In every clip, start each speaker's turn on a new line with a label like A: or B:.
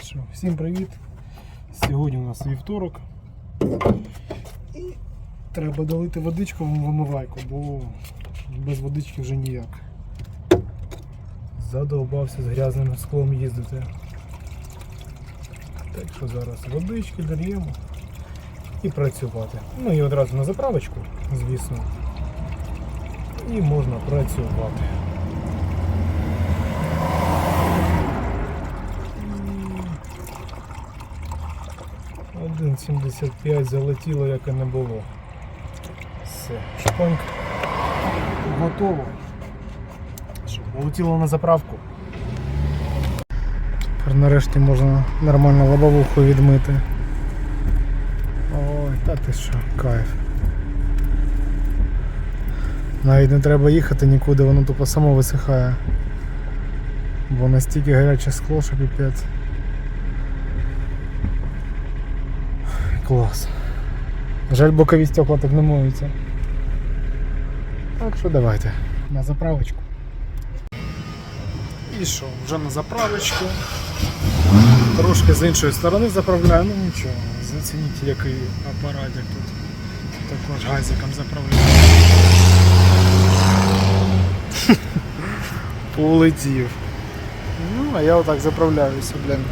A: Що, всім привіт! Сьогодні у нас вівторок. І треба долити водичку в вимивайку, бо без водички вже ніяк. Задовбався з грязним склом їздити. Так що зараз водички дольємо і працювати. Ну і одразу на заправочку, звісно. І можна працювати. 1,75 залетіло, як і не було. Все, шпоньк. Готово. Що, полетіло на заправку. Тепер нарешті можна нормально лобовуху відмити. Ой, та ти що, кайф. Навіть не треба їхати нікуди, воно тупо само висихає. Бо настільки гаряче скло, що піпець. Клас. Жаль, бокові стекла так не миються. Так що давайте. На заправочку. І що, вже на заправочку. Трошки з іншої сторони заправляю, ну нічого. Зацініть який апаратик тут. Також газиком заправляю. Полетів. Ну, а я отак заправляюся, блін.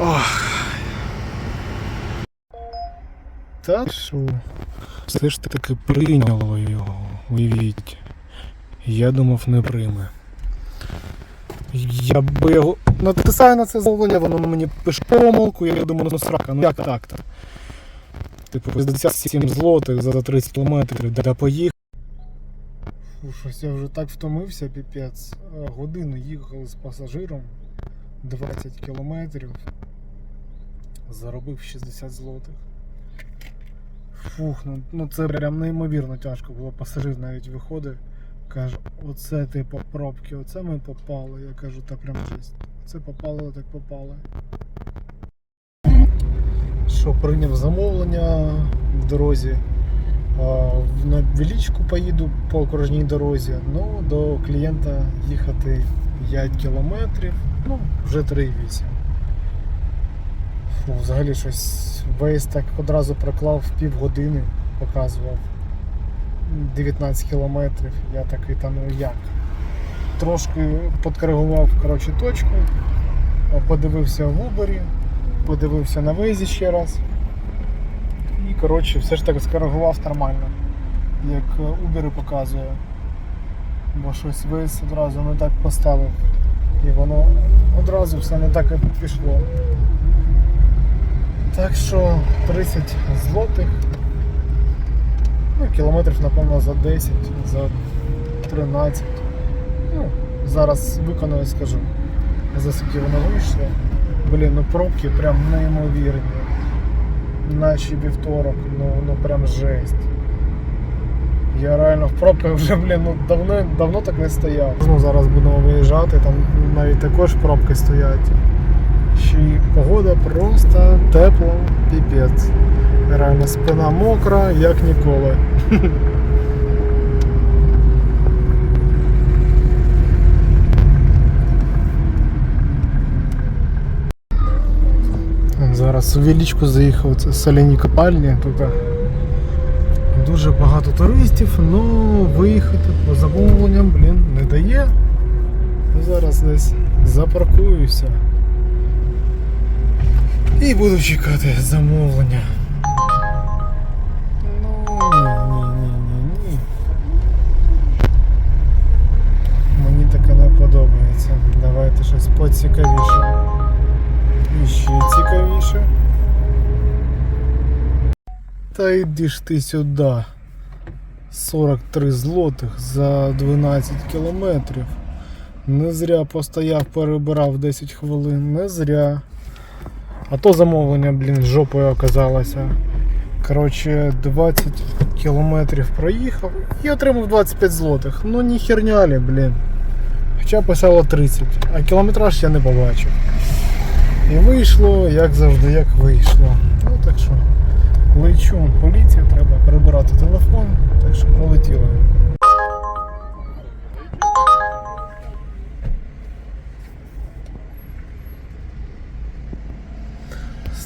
A: Ох. Та що? Все ж таки прийняло його, уявіть. Я думав, не прийме. Я би його натисаю на це замовлення, воно мені пише помилку, я думаю, ну срака, ну як так-то? Типу, 57 злотих за 30 кілометрів, де поїхав. Щось я вже так втомився, піпець. Годину їхали з пасажиром 20 кілометрів. Заробив 60 злотих. Фух, ну, ну це прям неймовірно тяжко було. Пасажир навіть виходить, каже, оце типу пробки, оце ми попали. Я кажу, та прям жесть. Це попало, так попали. Що прийняв замовлення в дорозі. На Величку поїду по окружній дорозі. Ну, до клієнта їхати 5 кілометрів, ну, вже 3,8. Фу, взагалі щось весь так одразу проклав півгодини, показував 19 кілометрів. Я такий та ну як. Трошки подкоригував коротше, точку, подивився в Uber, подивився на Waze ще раз. І коротше, все ж таки скоригував нормально, як Uber показує. Бо щось Waze одразу не так поставив. І воно одразу все не так і пішло. Так що 30 злотих. Ну, кілометрів, напевно, за 10, за 13. Ну, зараз виконую, скажу. За скільки воно вийшло. Блін, ну пробки прям неймовірні. Наче вівторок, ну, ну прям жесть. Я реально в пробках вже, блін, ну давно, давно так не стояв. Ну, зараз будемо виїжджати, там навіть також пробки стоять. Й погода просто тепла, піпець. Реально спина мокра, як ніколи. Зараз у Вілічку заїхав, це соляні копальні. Тут е, дуже багато туристів, але виїхати по замовленням, блін, не дає. Зараз десь запаркуюся. І буду чекати замовлення. Ну, ні, ні, ні, ні, ні. Мені таке не подобається. Давайте щось поцікавіше. І ще цікавіше. Та йди ж ти сюди. 43 злотих за 12 кілометрів. Не зря постояв, перебирав 10 хвилин, не зря. А то замовлення, блін, жопою оказалося. Коротше, 20 кілометрів проїхав і отримав 25 злотих. Ну ні херняли, блін. Хоча писало 30, а кілометраж я не побачив. І вийшло, як завжди, як вийшло. Ну так що, лечу, поліція, треба прибирати телефон, так що полетіли.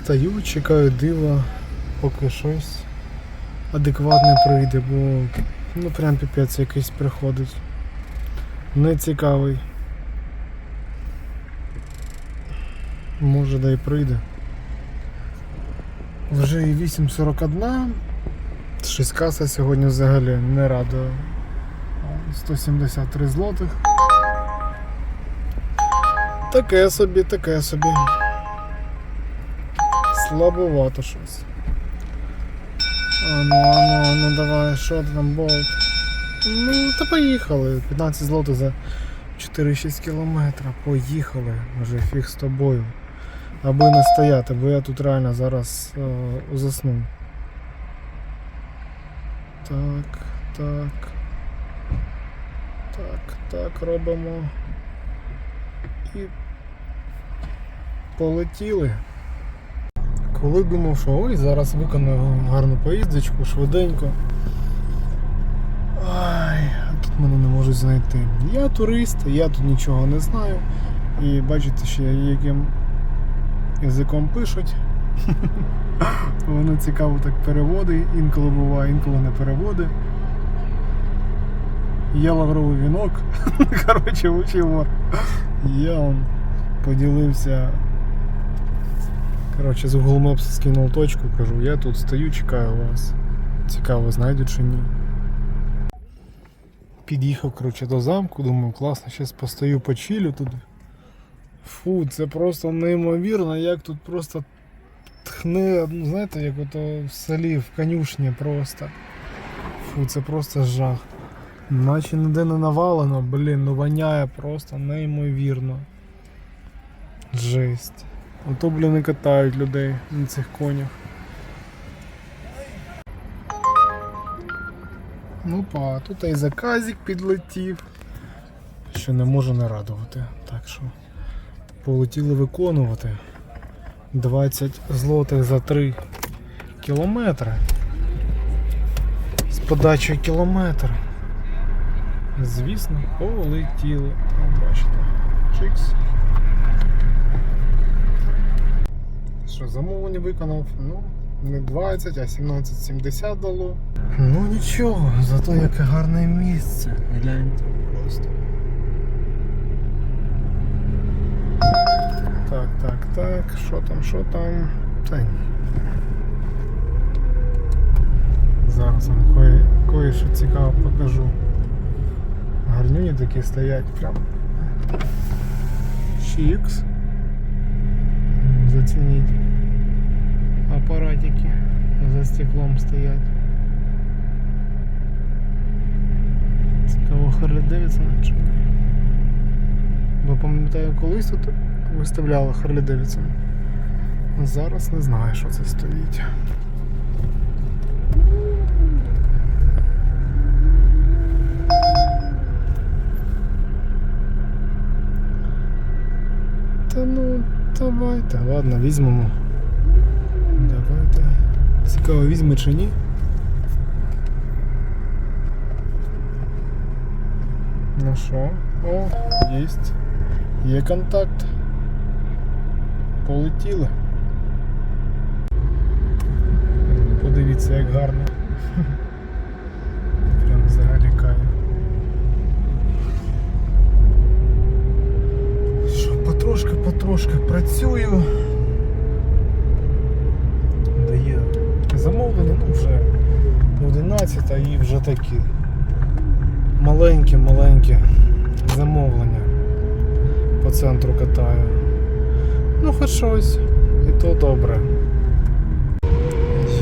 A: Стою, чекаю дива, поки щось адекватне прийде, бо ну прям піпець якийсь приходить. Нецікавий. Може да й прийде. Вже і 8.41. Щось каса сьогодні взагалі не радує. 173 злотих. Таке собі, таке собі. Слабовато щось. Ану, ану, ану, давай, що ти там болт? Ну, та поїхали. 15 злотих за 4-6 кілометра. Поїхали. Вже фіг з тобою. Аби не стояти, бо я тут реально зараз е, засну. Так, так. Так, так, робимо. І полетіли. Коли думав, що ой, зараз виконую гарну поїздочку, швиденько. Ай, тут мене не можуть знайти. Я турист, я тут нічого не знаю. І бачите, ще яким язиком пишуть. Воно цікаво так переводи, інколи буває, інколи не переводи. Є лавровий вінок. Коротше, учив. Я вам поділився. Коротше, з Google Maps скинув точку, кажу, я тут стою, чекаю вас. Цікаво, знайдуть чи ні. Під'їхав коротше, до замку, думаю, класно, зараз постою почилю тут. Фу, це просто неймовірно, як тут просто тхне, ну, знаєте, як ото в селі, в конюшні просто. Фу, це просто жах. Наче ніде не навалено, блін, ну воняє просто неймовірно. Жесть. Ото, блін, і катають людей на цих конях. Ну па, тут і заказик підлетів. Що не можу не радувати. Так що полетіли виконувати 20 злотих за 3 кілометри. З подачою кілометр. Звісно, полетіли. Бачите. Чикс. Що, замовлення виконав? Ну, не 20, а 17,70 дало. Ну нічого, зато яке гарне місце. Гляньте просто. Так, так, так, що там, що там? Та ні. Зараз вам кое, кое-що цікаве покажу. Гарнюні такі стоять прям. Чікс. Зацініть. Апаратики за стеклом стоять. Цікаво Харлі Девідсона чи? Бо пам'ятаю, колись тут виставляли Харлі Девідсон. Зараз не знаю, що це стоїть. Та ну, давайте, ладно, візьмемо. Давайте. Цікаво, візьме чи ні. Ну що? О, єсть. Є контакт. Полетіли. Подивіться, як гарно. центру катаю. Ну хоч щось, і то добре.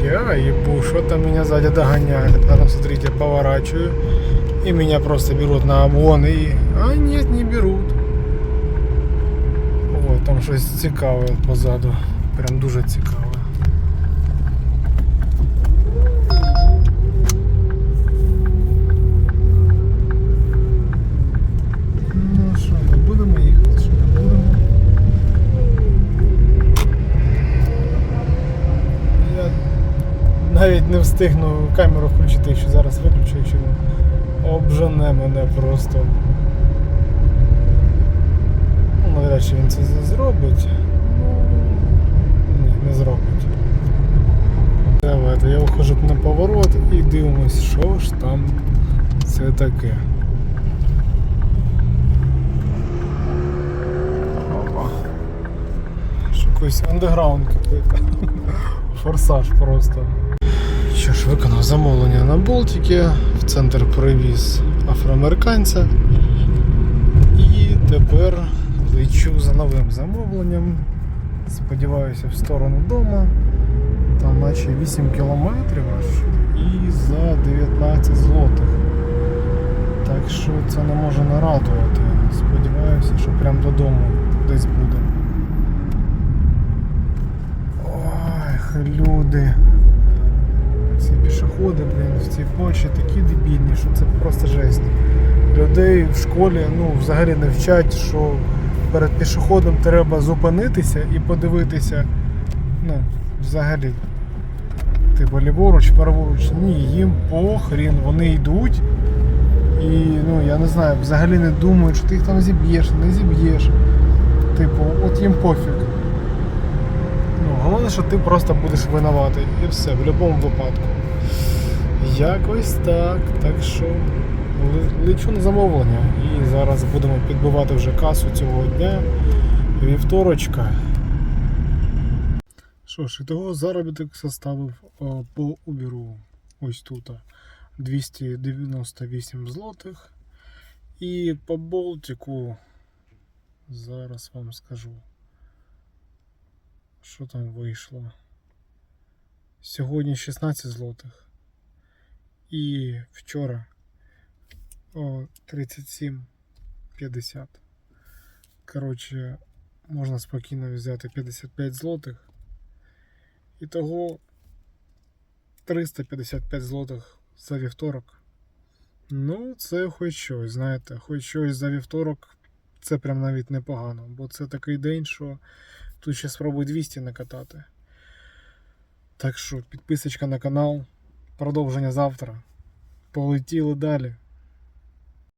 A: Я ебу, что-то меня сзади догоняет. А ну смотрите, поворачиваю. И меня просто берут на обгон. И... А нет, не берут. Ой, там щось цікаве позаду. Прям дуже цікаве. Навіть не встигну камеру включити, якщо зараз виключу, якщо він обжене мене просто. Ну, навряд чи він це зробить. Ну, ні, не зробить. Давайте, я виходжу на поворот і дивимось, що ж там це таке. Якийсь андеграунд какой-то. Форсаж просто. Що ж, виконав замовлення на Болтіки, в центр привіз афроамериканця. І тепер лечу за новим замовленням. Сподіваюся, в сторону дому. Там наче 8 кілометрів аж і за 19 злотих. Так що це не може не радувати. Сподіваюся, що прям додому десь буде. Ой, люди. Ці пішоходи, блін, в цій Польщі такі дебільні, що це просто жесть. Людей в школі ну, взагалі не вчать, що перед пішоходом треба зупинитися і подивитися. Ну, взагалі. Типу ліворуч, праворуч. Ні, їм похрін, вони йдуть. І ну, я не знаю, взагалі не думають, що ти їх там зіб'єш, не зіб'єш. Типу, от їм пофіг. Ну, головне, що ти просто будеш винуватий. І все, в будь-якому випадку. Якось так. Так що лечу на замовлення. І зараз будемо підбивати вже касу цього дня. Вівторочка. Що ж, ітого заробіток составив по Uber ось тут 298 злотих. І по Болтику зараз вам скажу. Що там вийшло? Сьогодні 16 злотих. І вчора о 37,50. Коротше, можна спокійно взяти 55 злотих. Ітого 355 злотих за вівторок. Ну, це хоч щось, знаєте, хоч щось за вівторок. Це прям навіть непогано, бо це такий день, що тут ще спробуй 200 накатати. Так що підписочка на канал. Продовження завтра. Полетіли далі.